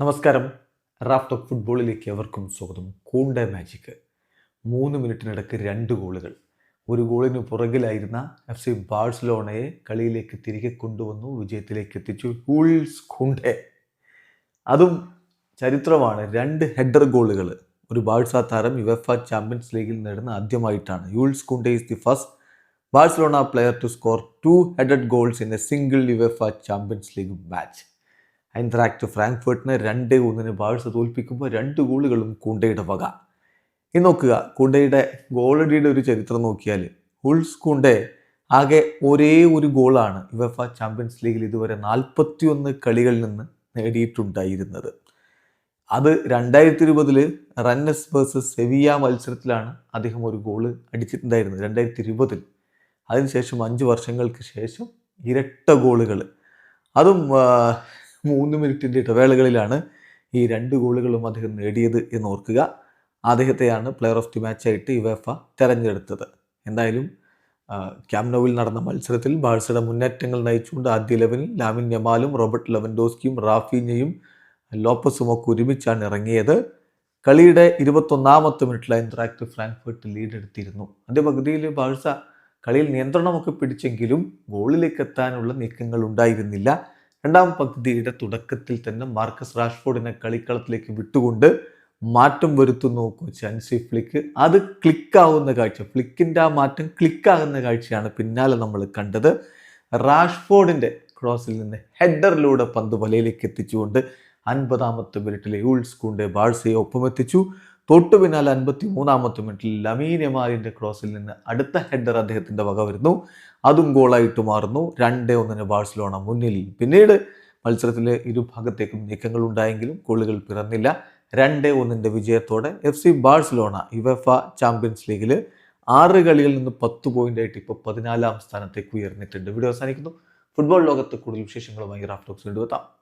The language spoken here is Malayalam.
നമസ്കാരം. റാഫ്റ്റ് ഓഫ് ഫുട്ബോളിലേക്ക് എവർക്കും സ്വാഗതം. കൂണ്ട മാജിക്ക് മൂന്ന് മിനിറ്റിനിടക്ക് രണ്ട് ഗോളുകൾ. ഒരു ഗോളിന് പുറകിലായിരുന്ന എഫ് സി ബാഴ്സലോണയെ കളിയിലേക്ക് തിരികെ കൊണ്ടുവന്നു വിജയത്തിലേക്ക് എത്തിച്ചു. Jules Kounde. അതും ചരിത്രമാണ്. രണ്ട് ഹെഡർ ഗോളുകൾ ഒരു ബാഴ്സ താരം യുവഫ ചാമ്പ്യൻസ് ലീഗിൽ നേടുന്ന ആദ്യമായിട്ടാണ്. Jules Kounde is the first Barcelona player to score two headed goals in a single UEFA Champions League match Eintracht ഫ്രാങ്ക്ഫേർട്ടിനെ രണ്ട് ഒന്നിന് ബാഴ്സ തോൽപ്പിക്കുമ്പോൾ രണ്ട് ഗോളുകളും കുണ്ടയുടെ വക. ഇനി നോക്കുക കുണ്ടയുടെ ഗോളടിയുടെ ഒരു ചരിത്രം നോക്കിയാൽ ഹുൾസ് കുണ്ടെ ആകെ ഒരേ ഒരു ഗോളാണ് യുവഫ ചാമ്പ്യൻസ് ലീഗിൽ ഇതുവരെ നാൽപ്പത്തിയൊന്ന് കളികളിൽ നിന്ന് നേടിയിട്ടുണ്ടായിരുന്നത്. അത് രണ്ടായിരത്തി ഇരുപതിൽ റന്നസ് വേഴ്സസ് സെവിയ മത്സരത്തിലാണ് അദ്ദേഹം ഒരു ഗോൾ അടിച്ചിട്ടുണ്ടായിരുന്നത് രണ്ടായിരത്തി ഇരുപതിൽ അതിനുശേഷം അഞ്ച് വർഷങ്ങൾക്ക് ശേഷം ഇരട്ട ഗോളുകൾ. അതും മൂന്ന് മിനിറ്റിന്റെ ഇടവേളകളിലാണ് ഈ രണ്ട് ഗോളുകളും അദ്ദേഹം നേടിയത് എന്ന് ഓർക്കുക. അദ്ദേഹത്തെയാണ് പ്ലെയർ ഓഫ് ദി മാച്ചായിട്ട് യുവേഫ തെരഞ്ഞെടുത്തത്. എന്തായാലും ക്യാംനോവിൽ നടന്ന മത്സരത്തിൽ ബാഴ്സയുടെ മുന്നേറ്റങ്ങൾ നയിച്ചുകൊണ്ട് ആദ്യ ലെവനിൽ ലാമിൻ യമാലും റോബർട്ട് ലെവൻഡോസ്കിയും റാഫീനയും ലോപ്പസും ഒക്കെ ഒരുമിച്ചാണ് ഇറങ്ങിയത്. കളിയുടെ ഇരുപത്തൊന്നാമത്തെ മിനിറ്റിൽ ഇൻട്രാക്ട് ഫ്രാങ്ക്ഫർട്ട് ലീഡ് എടുത്തിരുന്നു. അതിന്റെ പകുതിയിൽ ബാഴ്സ കളിയിൽ നിയന്ത്രണമൊക്കെ പിടിച്ചെങ്കിലും ഗോളിലേക്ക് എത്താനുള്ള നീക്കങ്ങൾ ഉണ്ടായിരുന്നില്ല. രണ്ടാം പകുതിയുടെ തുടക്കത്തിൽ തന്നെ മാർക്കസ് റാഷ്ഫോർഡിനെ കളിക്കളത്തിലേക്ക് വിട്ടുകൊണ്ട് മാറ്റം വരുത്തുന്നു കോച്ച് അൻസി ഫ്ലിക്ക്. അത് ക്ലിക്കാവുന്ന കാഴ്ച. ഫ്ലിക്കിന്റെ ആ മാറ്റം ക്ലിക്കാകുന്ന കാഴ്ചയാണ് പിന്നാലെ നമ്മൾ കണ്ടത്. റാഷ്ഫോർഡിന്റെ ക്രോസിൽ നിന്ന് ഹെഡറിലൂടെ പന്ത് വലയിലേക്ക് എത്തിച്ചുകൊണ്ട് അൻപതാമത്തെ മിനിറ്റിൽ യൂൾസ് കൊണ്ട് ബാഴ്സയെ ഒപ്പമെത്തിച്ചു. തൊട്ടു പിന്നാലെ അൻപത്തി മൂന്നാമത്തെ മിനിറ്റിൽ ലമീൻ യമാലിന്റെ ക്രോസിൽ നിന്ന് അടുത്ത ഹെഡർ അദ്ദേഹത്തിന്റെ വക വരുന്നു. അതും ഗോളായിട്ട് മാറുന്നു. രണ്ട് ഒന്നിന് ബാഴ്സലോണ മുന്നിൽ. പിന്നീട് മത്സരത്തിലെ ഇരുഭാഗത്തേക്കും നീക്കങ്ങൾ ഉണ്ടായെങ്കിലും ഗോളുകൾ പിറന്നില്ല. രണ്ട് ഒന്നിന്റെ വിജയത്തോടെ F C Barcelona UEFA champions ലീഗിൽ ആറ് കളിയിൽ നിന്ന് പത്ത് പോയിന്റ് ആയിട്ട് ഇപ്പോൾ പതിനാലാം സ്ഥാനത്തേക്ക് ഉയർന്നിട്ടുണ്ട്. വീഡിയോ അവസാനിക്കുന്നു. ഫുട്ബോൾ ലോകത്ത് കൂടുതൽ വിശേഷങ്ങളുമായി റാഫ്റ്റോക്സ് കൊണ്ടുവെത്താം